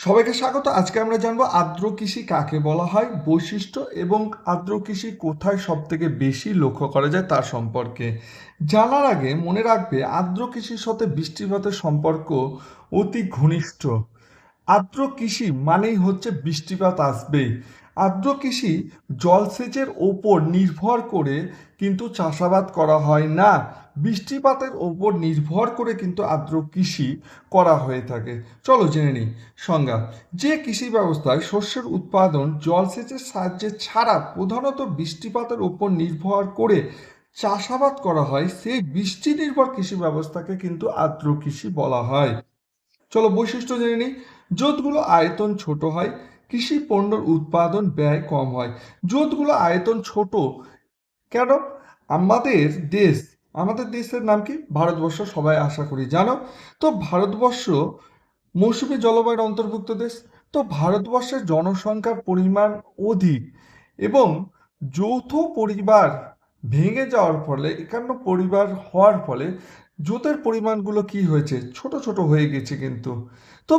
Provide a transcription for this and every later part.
সবাইকে স্বাগত। আজকে আমরা জানব আর্দ্র কৃষি কাকে বলা হয়, বৈশিষ্ট্য এবং আর্দ্র কৃষি কোথায় সব থেকে বেশি লক্ষ্য করা যায় তার সম্পর্কে। জানার আগে মনে রাখবে, আর্দ্র কৃষির সাথে বৃষ্টিপাতের সম্পর্ক অতি ঘনিষ্ঠ। আর্দ্র কৃষি মানেই হচ্ছে বৃষ্টিপাত আসবেই। আর্দ্র কৃষি জলসেচের ওপর নির্ভর করে কিন্তু চাষাবাদ করা হয় না। বৃষ্টিপাতের ওপর নির্ভর করে কিন্তু আর্দ্র কৃষি করা হয়ে থাকে। চলো জেনে নিই। সংজ্ঞা, যে কৃষি ব্যবস্থায় শস্যের উৎপাদন জলসেচের সাহায্যে ছাড়া প্রধানত বৃষ্টিপাতের ওপর নির্ভর করে চাষাবাদ করা হয়, সেই বৃষ্টি নির্ভর কৃষি ব্যবস্থাকে কিন্তু আর্দ্র কৃষি বলা হয়। চলো বৈশিষ্ট্য জেনে নিই। জোতগুলো আয়তন ছোট হয়, কৃষি পণ্যর উৎপাদন ব্যয় কম হয়। জোতগুলো আয়তন ছোট কেন? আমাদের দেশ আমাদের দেশের নাম কি? ভারতবর্ষ, সবাই আশা করি জানো। তো ভারতবর্ষ মৌসুমি জলবায়ুর অন্তর্ভুক্ত দেশ। তো ভারতবর্ষের জনসংখ্যার পরিমাণ অধিক এবং যৌথ পরিবার ভেঙে যাওয়ার ফলে, একান্ন পরিবার হওয়ার ফলে জোতের পরিমাণগুলো কি হয়েছে? ছোট ছোট হয়ে গেছে কিন্তু। তো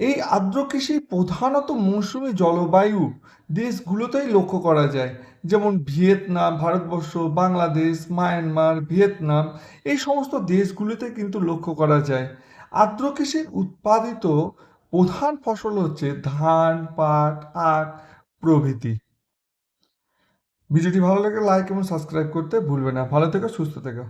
এই আর্দ্র কৃষি প্রধানত মৌসুমী জলবায়ু দেশগুলোতেই লক্ষ্য করা যায়, যেমন Vietnam, Bharatvarsha, Bangladesh, Myanmar, Vietnam, এই সমস্ত দেশগুলিতে কিন্তু লক্ষ্য করা যায়। আর্দ্র কৃষির উৎপাদিত প্রধান ফসল হচ্ছে ধান, পাট, আখ প্রভৃতি। ভিডিওটি ভালো লাগে লাইক এবং সাবস্ক্রাইব করতে ভুলবে না। ভালো থেকো, সুস্থ থেকো।